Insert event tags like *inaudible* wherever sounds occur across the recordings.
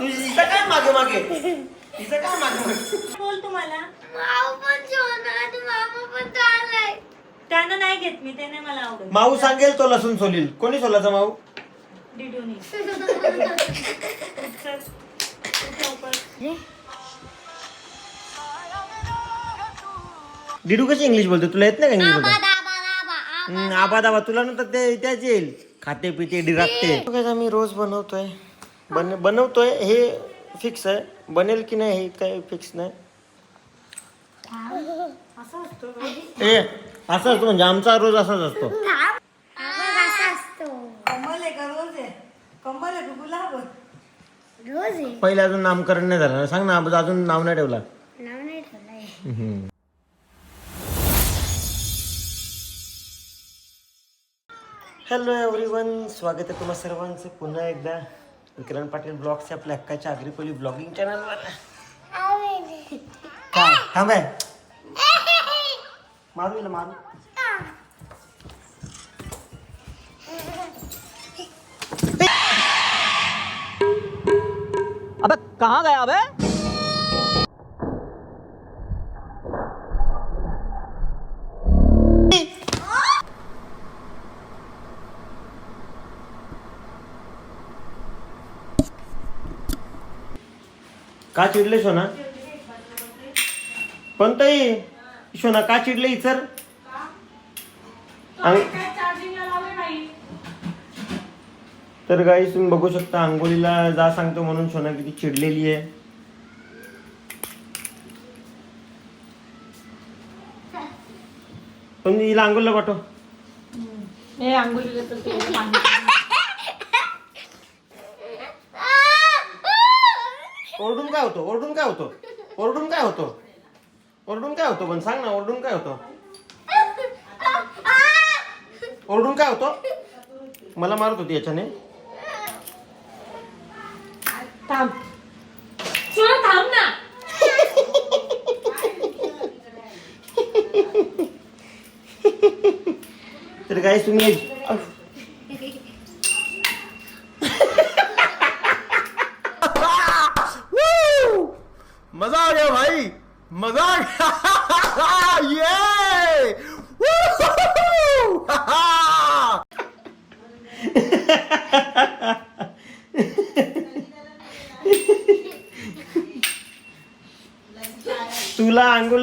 काय मागे मागे. तिचं काय मागे मागे. बोल तुम्हाला. माऊ पण सोनात मामा पण चाललाय. त्यानं नाही घेत मी त्याने मला आवडत. माऊ सांगेल तो लसूण सोलील. कोणी सोलाचा माऊ? डिडूनी. डिडू कशी इंग्लिश बोलते? तुला येत नाही का इंग्लिश आबा बोलता? दाबा दाबा आबा. हम्म, आबा दाबा. तुला नंतर ते त्याच येईल. खाते पिते डिरागते काय आम्ही रोज बनवतोय. बन बनवतोय हे फिक्स आहे. बनेल की नाही हे काही फिक्स नाही. असं असतं रोज. ए असं असतो म्हणजे आमचा रोज असाच असतो. आबा असा असतो कमल आहे का रोज आहे? कमल आहे का गुलाब आहे? रोज आहे. पहिले अजून नामकरण नाही झालं. सांग ना अजून नाव नाही ठेवला. नाव नाही ठेवलंय. हॅलो एव्हरीवन स्वागत आहे तुम्हा सर्वांचं पुन्हा एकदा. विक्रांत पाटील ब्लॉग्सच्या आपल्या हक्काच्या आग्रिकोली ब्लॉगिंग चॅनलवर काय थांब आहे. मारू हिला, मारू। अबे कहाँ गया अबे? का चिडले सोना? पण ताई सोना का चिडले इचर अंग- तर गाई तुम्ही बघू शकता आंघोळीला जा सांगतो म्हणून सोना किती चिडलेली आहे. पण हिला आंघोळीला पाठव हे आंघोळीला तर ते पाणी. ओरडून काय होतो? ओरडून काय होतो? ओरडून काय होतो? ओरडून काय होतो? पण सांग ना ओरडून काय होतो? ओरडून काय होतो? मला मारत होती याच्याने. थांब. थांब ना. तर काय तुम्ही मजा आ गया भाई मजा आ गया ये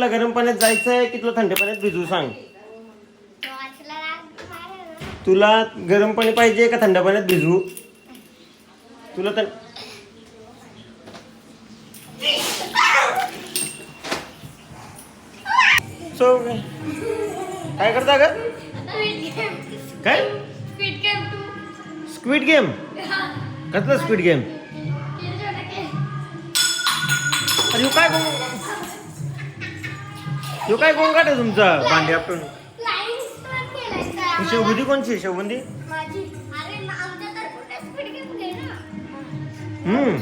तुला गरम पाण्यात जायचंय की तुला थंड पाण्यात भिजू सांग? तुला गरम पाणी पाहिजे का थंड पाण्यात भिजवू तुला तर सो काय करता ग? काय? स्क्विड गेम कसलं स्क्विड गेम अरे काय गोंग ह्यो काय गोंगाट आहे तुमचा? भांडी आपण शेवबुंदी कोणची शेवबुंदी गेम ना? हम्म.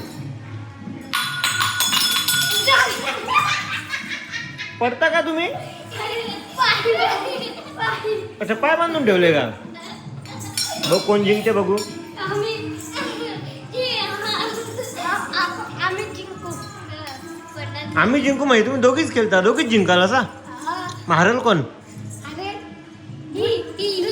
पडता का तुम्ही? अच्छा पाय बांधून ठेवले का? बघ कोण जिंकते बघू. आम्ही जिंकू माहिती तुम्ही दोघीच खेळता दोघीच जिंकाल असा? महारल कोण? ही ही.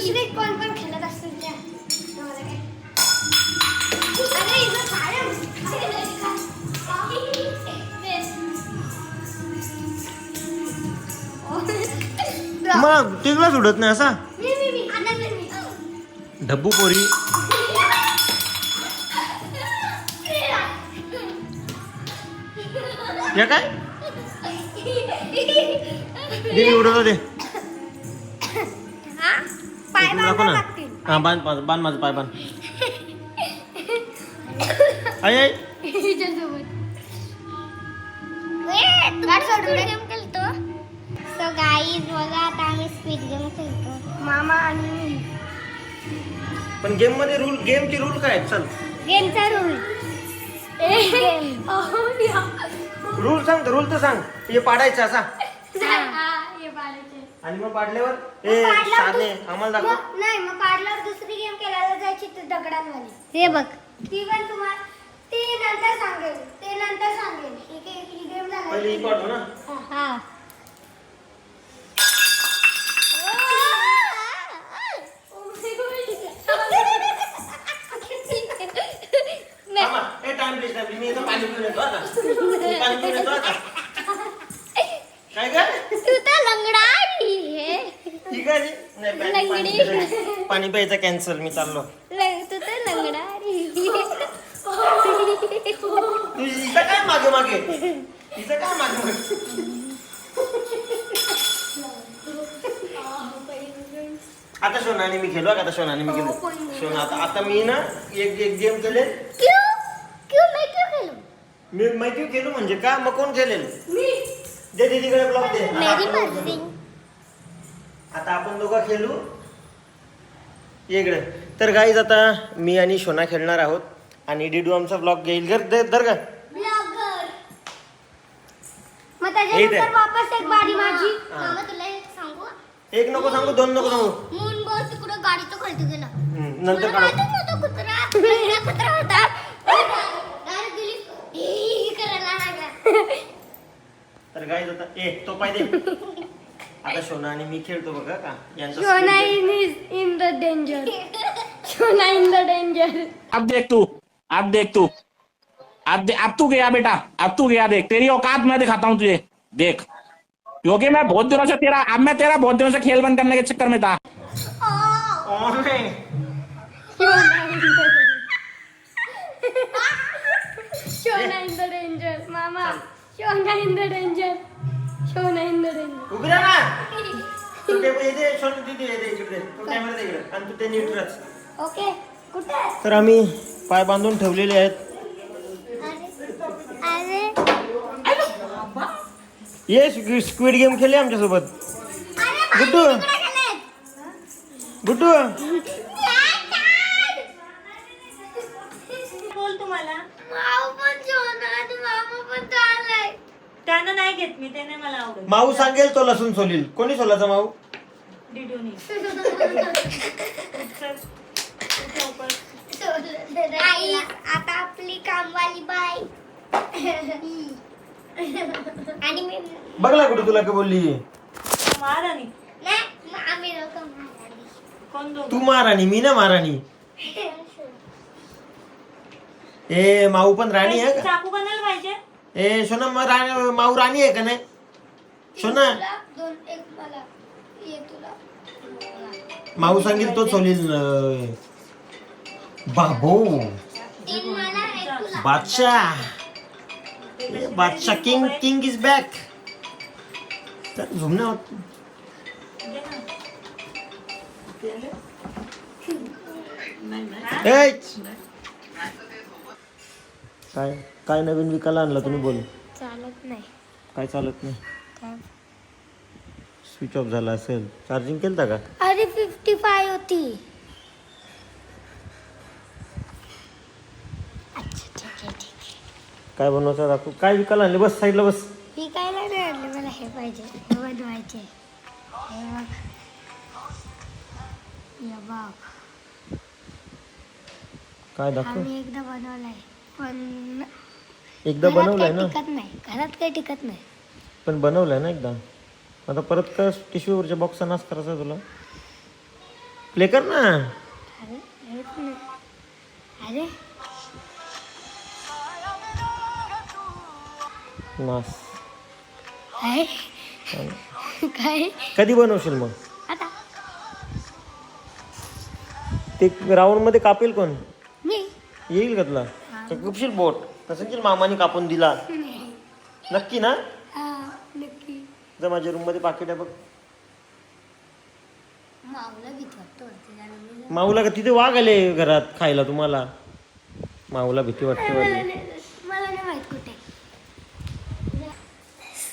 मग तिघला सुटत नाही असा? मी, मी, मी. आता मी, मी. ढब्बू पोरी. या काय? दे मी उडवतो दे. हा? पाय दाखव ना. हा बांध बांध बांध माझा पाय बांध. आई आई. बघा आता आम्ही स्पीड गेम खेळतो. मामा आणि मी. पण गेममध्ये रूल गेमचे रूल काय? आहेत चल गेमचा रूल रूल सांग रूल तर सांग. हे पाडायचं असा. आणि मग पाडल्यावर? ए आम्हाला दाखव. नाही मग पाडल्यावर दुसरी गेम खेळायला जायची तर दगडांवाली हे बघ. ती पण तुम्हाला ती नंतर सांगेल ते नंतर सांगेल. ही ही गेम पहिले ही पाठव ना? हा थांबा. ए, time please, time please. मी इथं पाणी पिऊन येतो आता. मी पाणी पिऊन येतो आता. काय गं? तू तर लंगडा आहे ठीक आहे रे. नाही, पाणी- पाणी लंगडी. प्यायचं- पाणी प्यायचं कॅन्सल मी चाललो. लंग- तू तर लंगडा आहे तू इथं काय मागे मागे? इथं काय मागे मागे? आता सोनाने मी खेळलो आता सोनाने मी खेळलो सोना आता आता मी ना एक एक गेम क्यों? क्यों मैं क्यों खेलूं? मी माहिती केलो म्हणजे का? मग कोण खेळेल? दे दीदीकडे ब्लॉक दे. आता मेरी आपण मर्जी. आता आपण दोघं खेळू. इकडे तर गाईज आता मी आणि शोना खेळणार आहोत. आणि डिडू आमचा ब्लॉग घेईल घर दर दर का? ब्लॉगर मग हे त्याच्यानंतर दे. वापस एक बारी माझी. मामा तुला एक सांगू? एक नको सांगू दोन नको सांगू. मून बॉल तिकडं गाडीचं खालती गेला. हम्म, नंतर मला काढू. माहितच नव्हतं कुत्रा पहिला कुत्रा होता. डायरेक्ट गेली ही करायला लागला. तर गाईज आता ए तो दे. *laughs* आता शोना आणि मी खेळतो बघा का? यांचा शोना skill they. is in the danger. शोना in the danger. अब देख तू अब देख तू. अब दे, अब तू गया बेटा अब तू गया देख. तेरी औकात मैं दिखाता हूँ तुझे. देख. क्योंकि मैं बहुत दिनों से तेरा अब मैं तेरा बहुत दिनों से खेल बंद करने के चक्कर में था। ओ, नाही. शोना in the danger मामा. The danger. शोना in the danger उभी राहा ना. तू ते इथे शोन तिथे ये दे इकडे. तो कॅमेरा दे इकडे. आणि तू ते नीट रच. ओके. कुठे? तर आम्ही पाय बांधून ठेवलेले आहेत. अरे ये स्क्विड गेम खेळले आमच्यासोबत. अरे गुड्डू. गुड्डू. बोल तुम्हाला माऊ पण शोना आणि मामा पण चाललाय त्यानं नाही घेत मी ते नाही मला आवडत. माऊ सांगेल तो लसूण सोलील. कोणी सोलाचा माऊ? डिडूनी *laughs* आई आता आपली कामवाली बाई. आणि मी बघला कुठे तुला का बोलली. महाराणी. नाही मग आम्ही लोक महाराणी. कोण दोघं? तू महाराणी मी ना महाराणी. *laughs* ए माऊ पण राणी आहे का? चाकू बनायला पाहिजे? ए सोना मग राणी माऊ राणी आहे का नाही? सोना. माऊ सांगेल तो सोलील बाबो. तीन मला एक तुला. बादशाह. बादशाह किंग किंग इज बॅक तर झुमना होत दे ना. ए! काय काय नवीन विकायला आणलं तुम्ही बोल चालत नाही. काय चालत नाही? स्विच ऑफ झाला असेल. चार्जिंग केलं का? अरे फिफ्टी फाय होती. अच्छा ठीक आहे ठीक आहे काय बनवायचं दाखव. काय विकायला आणले? बस साईडला बस. मी काय नाही आणलं. मला हे पाहिजे. हे बनवायचे. हे बघ. हे बघ. काय दाखव. आम्ही एकदा बनवलाय. पण एकदा घरात बनवलंय काही ना? टिकत नाही. घरात काही टिकत नाही. पण बनवलंय ना एकदा? आता परत का टिश्यूवरच्या बॉक्सचा नाश करायचा तुला? प्ले कर ना. अरे हेच नाही. अरे. नाश. काय काय? कधी बनवशील मग? आता. ते राऊंडमध्ये कापेल कोण? मी. येईल का तुला? कपशील बोट. तसं मामाने कापून दिला. नक्की ना? नक्की. जर माझ्या रूममध्ये पाकिट आहे बघ. माऊला का तिथे वाघ आले घरात खायला तुम्हाला? माऊला भीती वाटते कुठे.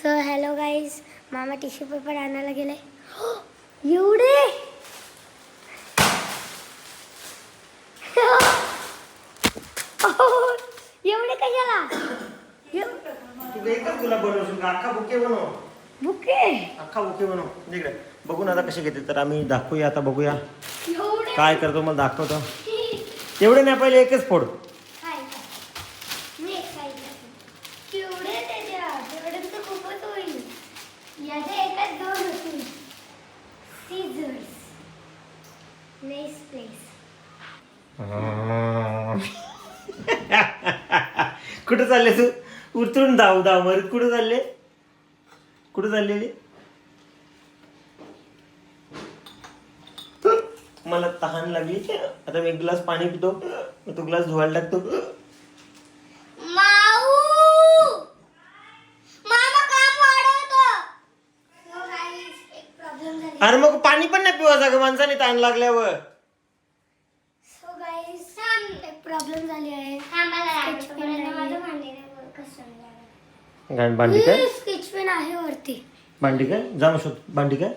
सो हॅलो गाईज मामा टिश्यू पेपर आणायला गेले *gasps* एवढे? *laughs* *laughs* एवढे कशाला? तू एकच तुला बनवशील का? अख्खा बुके बनव. बुके? अख्खा बुके बनव. इकडे बघू ना आता कसे घेते तर आम्ही दाखवूया आता बघूया. एवढे? काय करतो मला दाखवतो. एवढे नाही पहिले एकच फोड. काय? मी केवढे त्याच्या तेवढे तर खूपच होईल. याच्या एकाच दोन होतील. सीझर्स नेक्स्ट प्लेस कुठं चालले तू? उतरून धाव धाव. मरत कुठं चालले? कुठं चाललेली मला तहान लागली. आता मी एक ग्लास पाणी पितो. तो ग्लास धुवायला टाकतो. माऊ! मामा काम वाढवतो. So guys, एक प्रॉब्लेम झाली अरे मग पाणी पण नाही पिवायचं का माणसाने तहान लागल्यावर. प्रॉब्लेम झाली आहे. माझं भांडी काय स्केच पेन आहे वरती. भांडी काय? जा मग शोध. भांडी काय?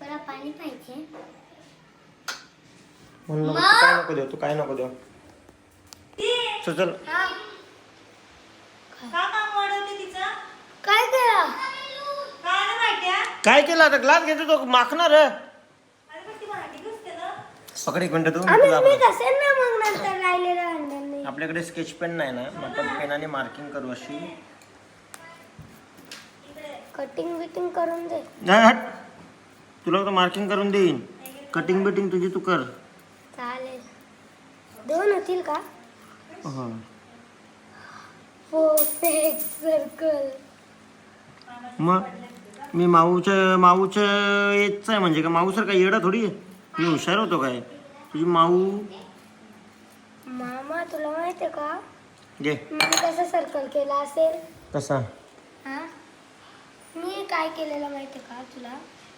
तुला पाणी पाहिजे? तू काय नको देऊ? तू काय नको देऊ? चल चल. का काम वाढवते तिचं? काय करा काय ना माहित्या काय केलं? आता ग्लास घेतो तो माखणार? अरे पण ती भांडी घुसते ना. पकड एक मिनिट तू मी आम्ही तुला मी दाखवतो. कसेल ना नंतर राहिलेलं अंडर नाही आपल्याकडे स्केच पेन नाही ना? मग आपण पेनाने मार्किंग करू अशी. कटिंग बिटिंग करून दे. नाही हट. तुला तर मार्किंग करून देईन. कटिंग बिटिंग तुझी तू कर. चालेल. दोन होतील का? हा. परफेक्ट सर्कल मग मी माऊच्या माऊच्या येतच आहे म्हणजे का माऊ सर काय येडा थोडी आहे? मी हुशार होतो काय? तुझी माऊ मामा तुला माहितीये का? घे. मी कसं सर्कल केला असेल? कसा? हा? मी काय केलेलं माहितीये का तुला?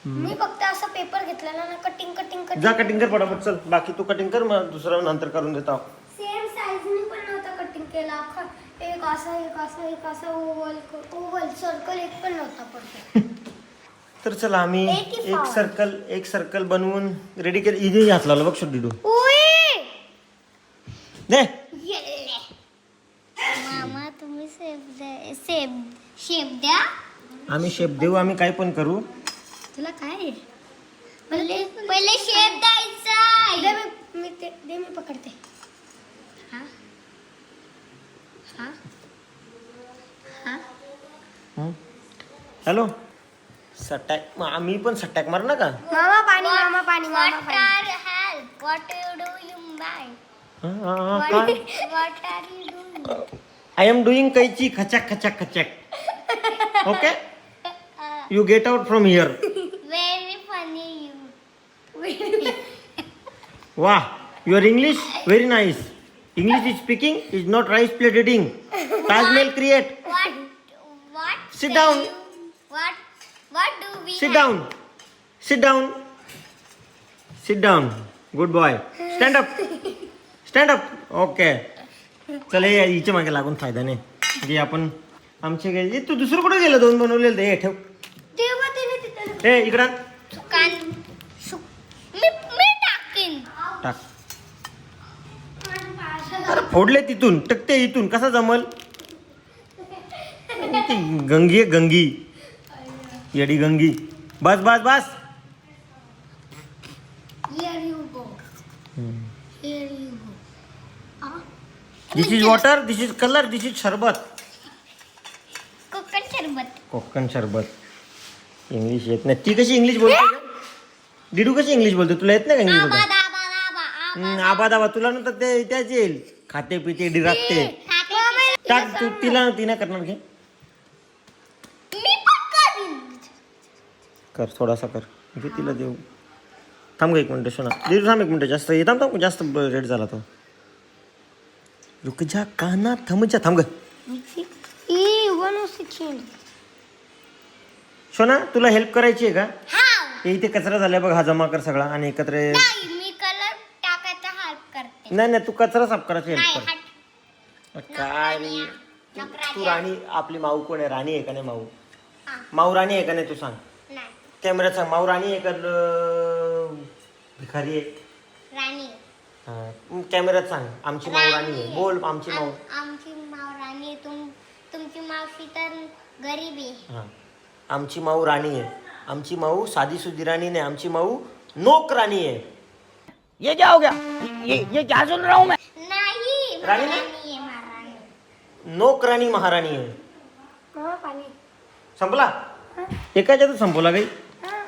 मी फक्त असं पेपर घेतलेला ना कटिंग कटिंग जा कटिंग कर पटापट चल. बाकी तू कटिंग कर मग दुसरं नंतर करून देतो. सेम साईजने पण नव्हता कटिंग केला. अख्खा एक असं एक असं एक असं ओव्हल ओव्हल सर्कल एक पण नव्हता परफेक्ट *laughs* तर चला आम्ही एक. सर्कल एक सर्कल बनवून रेडी केलं. इथे लावला बघ शुद्धी उई दे मामा तुम्ही सेब द्या सेब शेप द्या. आम्ही शेप देऊ आम्ही काय पण करू. तुला काय? पहिले पहिले शेप द्यायचा दे मी मी ते दे मी पकडते. हा? हा? हा? हॅलो? सटॅक मग आम्ही पण सटॅक मार ना का मामा पाणी मामा पाणी मामा पाणी. Help what you do you bye हा, Uh, what, *laughs* what are you doing? I am doing kaichi khachak khachak khachak. Okay? Uh, you get out from here. Very funny you. Very *laughs* wow, your English very nice. English is speaking is not rice plate reading. Taj Mahal create. What? What? Sit down. What? What do we? Sit have? down. Sit down. Sit down. Good boy. Stand up. Stand up okay चल हे हिच्या मागे लागून फायदा नाही. म्हणजे आपण. आमचे ए, तू दुसरं कुठे गेलं? दोन बनवलेलं ते. हे ठेव. ए इकडं टाक. अरे फोडले तिथून. टकते इथून. कसा जमल? ती गंगी आहे गंगी. येडी गंगी. बस बस बस. This is water this is colour this is sharbat Konkan सरबत कोकण शरबत. इंग्लिश येत नाही. ती कशी इंग्लिश बोलते ग? डिडू कशी इंग्लिश बोलते? तुला येत नाही का इंग्लिश आबा बोलते हम्म, आबा दाबा तुला नंतर ते त्याच येईल. खाते पिते डिरागते टाक तू तिला ती नाही करणार घे. मी पण करीन. कर थोडासा कर. घे तिला देऊ. थांब ग एक मिनटं शोना. डिडू थांब एक मिनटं. जास्त थांब थांब. जास्त रेट झाला तो. रुक जा काना थांब जा थांब शोना तुला हेल्प करायची आहे का? हे इथे कचरा झाला बघ हा जमा कर सगळा आणि एकत्र नाही मी कलर टाकायचा हेल्प करते. नाही नाही तू कचरा साफ करायची हेल्प कर. काय? तू तू राणी आपली माऊ कोण आहे? राणी आहे का नाही माऊ. माऊ राणी आहे का नाही तू सांग. नाही. कॅमेऱ्यात सांग माऊ राणी आहे का भिकारी आहे? हा. कॅमेऱ्यात सांग. आमची माऊ राणी आहे. बोल आमची माऊ आम- आमची माव राणी आहे. तुम तुमची मावशी तर गरीब आहे. हा. आमची माऊ राणी आहे. आमची माऊ साधी सुधी राणी नाही. आमची माऊ नोक राणी आहे. ये क्या? हो गया ये ये क्या सुन रहा हूँ मैं? नाही राणी? महाराणी आहे महाराणी. नोकराणी महाराणी आहे. मामा पाणी. संपला? एकाच्यातच संपवला काही. हा.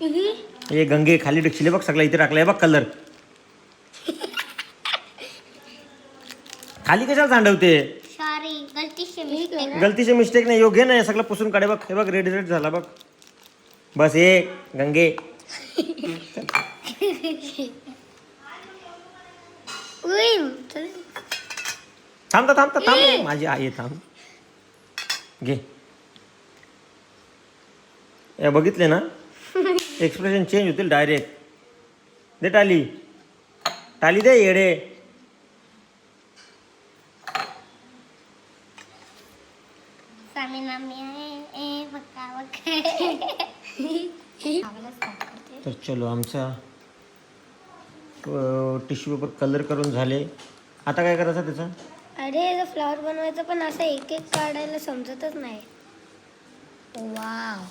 इही. हे गंगे खाली टेक्षिले बघ सगळं इथे टाकलाय बघ कलर खाली कशाला सांडवते? सॉरी गलती से मिस्टेक गलतीचे मिस्टेक नाही योग्य नाही सगळं पुसून काढे बघ हे बघ रेड रेड झाला बघ. बस हे गंगे. थांबता थांबता थांब. माझी आई आहे, थांब. घे. हे बघितले ना? *laughs* एक्सप्रेशन चेंज होतील डायरेक्ट दे टाली. टाली दे येडे. स्वामी नामी आहे. तर चलो आमचा टिश्यू पेपर कलर करून झाले. आता काय करायचं त्याचा? अरे फ्लावर बनवायचं पण असं एक एक काढायला समजतच नाही. वाव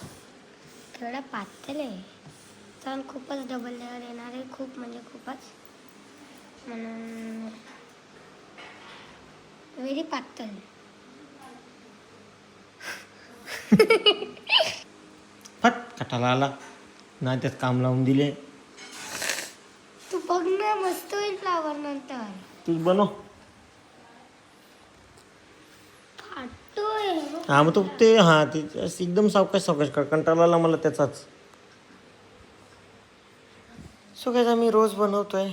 केवढा पातळ आहे. छान खूपच डबल लेअर येणार आहे. खूप म्हणजे खूपच. म्हणून व्हेरी पातळ. फट कटाला आला. नाही त्यात काम लावून दिले. तू बघ ना मस्त होईल फ्लावर नंतर. तू बनव. फाटतोय. हा मग तो ते हा ते असं एकदम सावकाश सावकाश कर. कंटाळा आला मला त्याचाच. सो काय आम्ही रोज बनवतोय.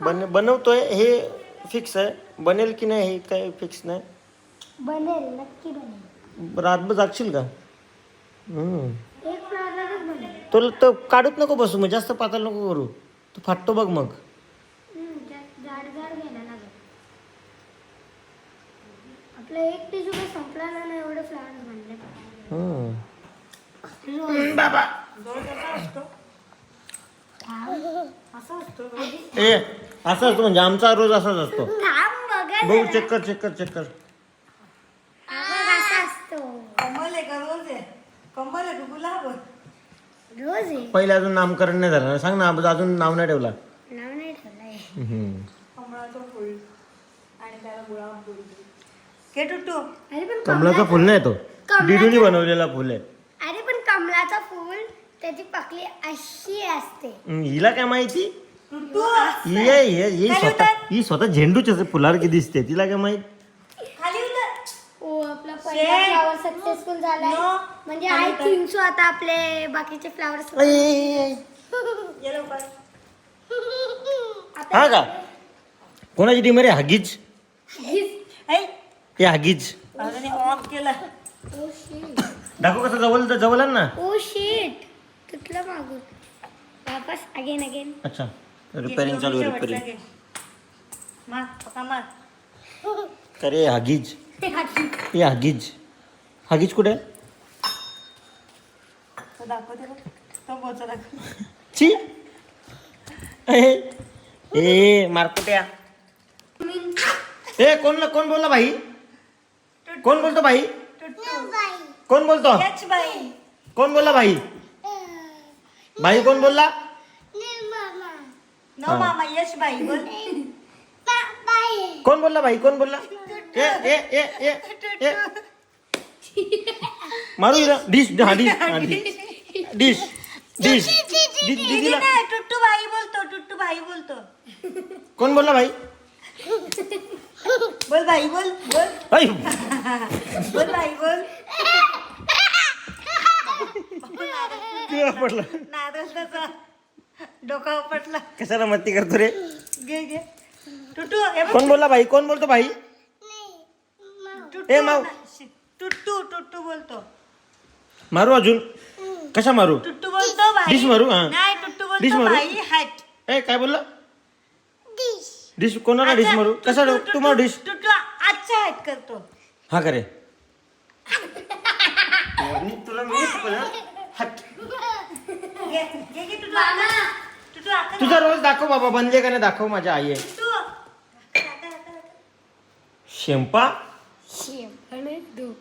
बन बनवतोय हे फिक्स आहे. बनेल की नाही हे काय फिक्स नाही. बनेल नक्की बनेल. रातभर जागशील का? हम्म. तुला तर काढूच नको बसू मग जास्त पातळ नको करू. तू फाटतो बघ मग. आपलं एक काही संपला ना एवढे बनले. हम्म. असं असतो ए असं असतो म्हणजे आमचा रोज असाच असतो. थांब बघा बघू चेक कर चेक कर चेक कर बघ असा असतो. कमल आहे का रोज आहे? कमल आहे का गुलाब आहे? रोज आहे. पहिले अजून नामकरण नाही झालं ना. सांग ना अजून नाव नाही ठेवला. नाव नाही ठेवलंय. हम्म. कमळाचं फुल आणि त्याला गुलाब बोलतो के टुट्टू. अरे पण कमलाचा फुल नाही तो. डिडूनी बनवलेला फुल आहे. अरे पण कमलाचं फूल त्याची पकली अशी असते. हम्म, हिला काय माहिती? ही आहे- ही आहे- ही स्वतः ही स्वतः झेंडूच फुलारकी दिसते. तिला काय माहीत खाली उतर ओ आपला पहिला. फ्लावर सक्सेसफुल झालाय. No. म्हणजे आय थिंक सो आता आपले बाकीचे फ्लावर. ये लवकर. हा का? कोणाची टीम रे? हगीज? ऐ. हे हगीज. अजून ऑफ केला. ओ शिट दाखव कसं जवळ जवळ आण ना ओ शिट तुटलं मागून. वापस अगेन अगेन अच्छा. रिपेअरिंग चालू आहे रिपेअरिंग मार पका मार. अरे हगीज. हे हगीज हगीज कुठे आहे? तो दाखवते बघ तो बोचा दाखव ची ए, ए मारकुट्या ए कोण कोण बोलला भाई कोण बोलतो भाई टुट्टू कोण बोलतो यच बाई कोण बोलला भाई भाई कोण बोलला नो मामा यश बाई बोल कोण बोलला भाई कोण बोलला ए ए ए ए ए. मारू हिला डिश हा डिश हा डिश. Dish dish. डिश दीदीला नाही टुट्टू बाई बोलतो टुट्टू बाई बोलतो. कोण बोलला भाई? बोल बाई बोल बोल. ऐ, बोल बाई बोल. तुला पडला नारळ त्याचा डोका उपटला कशाला मस्ती करतो रे? घे घे. टुट्टू हे बघ. कोण बोलला भाई? कोण बोलतो भाई? ए, माऊ. टुट्टू टुट्टू बोलतो. मारू अजून? कशा मारू? टुट्टू बोलतो डिश मारू, हा. नाही टुट्टू डिश बोलतो मारू? हॅट. ए काय बोलला? डिश. कोणाला डिश मारू? कसा तू मारू डिश? टुट्टू आजचा हॅट करतो. हा करे तुला मी शिकवलं, हट. घे घे घे टुट्टू आता. टुट्टू आता तुझा रोज दाखव बाबा बनले का नाही दाखव माझ्या आई आहे टुट्टू आता, शेम અને દૂધ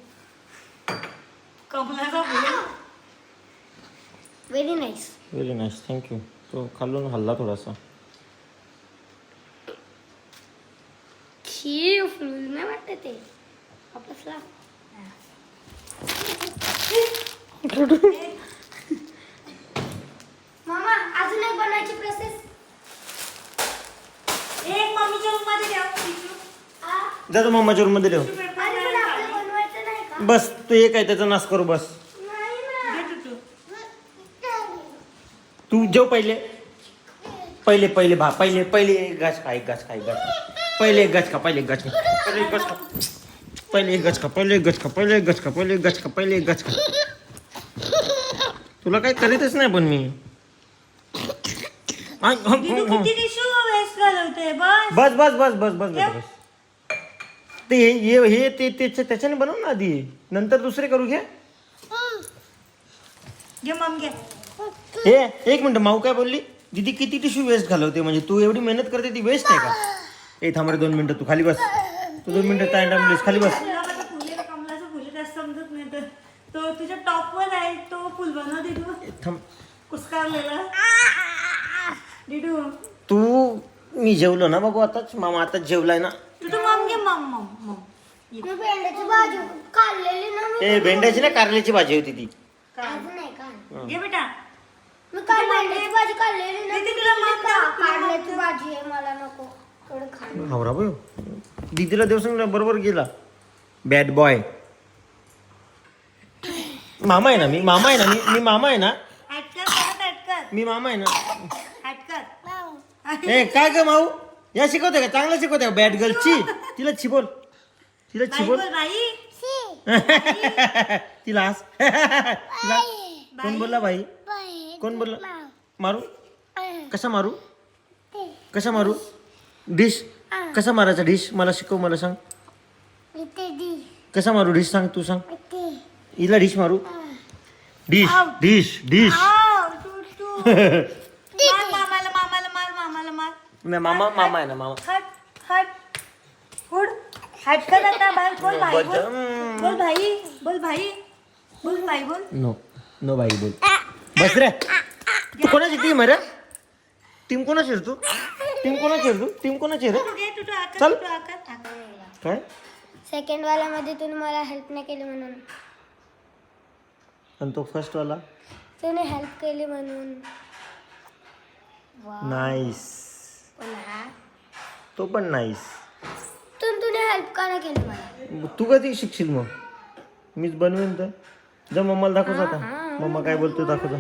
કમલાનો very very nice nice nice thank you तो खा लो ना हल्ला थोड़ा खीर फुल नाही वाटते ते. आपसला ला *laughs* मामा अजून एक बनवायची प्रोसेस एक मम्मीच्या रूममध्ये द्या जातो मम्माच्या रूममध्ये ठेव अरे पण आपलं बनवायचं नाही का बस तू एक आहे त्याचा नाश करू बस तू जेव पहिले पहिले पहिले भा पहिले पहिले एक गाछ खा एक गाछ खा एक खा. पहिले एक गाछ खा पहिले एक गाछ खा पहिले एक गाछ खा पहिले एक गाछ खा पहिले एक गाछ खा पहिले एक गाछ खा पहिले एक गाछ खा पहिले एक गाछ खा तुला काही करीतच नाही पण मी हं, हं, हं. बस बस बस बस बस बस ते हे हे ते त्याच्या- त्याच्याने बनव ना आधी. नंतर दुसरे करू घे. घे मम घे. हे एक मिनिट माऊ काय बोलली? दीदी किती टिश्यू वेस्ट घालवते? म्हणजे तू एवढी मेहनत करते ती वेस्ट आहे का? ए थांब रे दोन मिनिटं तू खाली बस. तू दोन मिनिटं टाइम टाइम प्लीज खाली बस. तुला माझं फुले कमलाचं फुले जास्त समजत नाही तर तो तुझ्या टॉपवर आहे तो फुल बनव थांब. कुसकारलेला तू मी जेवलो ना बाबू आताच. मामा आताच जेवलाय ना. मी भेंड्याची भाजी ना मी. ए भेंड्याची ना कारल्याची भाजी होती ती. अजून नाही का घे बेटा. मी काल भेंड्याची भाजी ना तुला भाजी आहे मला नको. थोडं खा. हावरा भाऊ दीदीला सांगला बरोबर गेला. बॅड बॉय मामा आहे ना मी मामा आहे ना मी मी मामा आहे ना. हटकर परत हटकर मी मामा आहे ना. हटकर ए काय ग माऊ? या शिकवते का? चांगलं शिकवते का बॅट गर्लची *laughs* तिला छिबोल. तिला बाई छिबोल. बोल बाई. *laughs* तिला हस. *laughs* तिला. कोण बोलला बाई? कोण बोलला? मारू? कसा मारू? कसा मारू? डिश. कसा मारायचा डिश? मला शिकव मला सांग. कसा मारू डिश? सांग तू सांग. हिला डिश मारू. डिश डिश डिश आव, तू तू मार मामाला मामाला मार मामाला मामा मामा आहे ना मामा हट हट फुड हटकर आता बाहेर बोल भाई बोल बोल भाई बोल भाई बोल भाई बोल नो नो बाई बोल बस रे तू कोणाची टीम आहे रे टीम कोणाची आहे रे तू टीम कोणाची आहे रे तू टीम कोणाची आहे रे तू घे तू तू आकर चल. तू आकर आकर. काय सेकंड वाल्यामध्ये तुम्ही मला हेल्प नाही केली म्हणून. आणि तो फर्स्ट वाला? तुम्ही हेल्प केली म्हणून. नाईस पण हा. तो पण नाईस तुम्ही तुम्ही हेल्प का नाही केली मला? तू कधी शिकशील मग? मीच बनवेन तर. जा मम्माला दाखव आता. मम्मा काय बोलतो दाखव जा.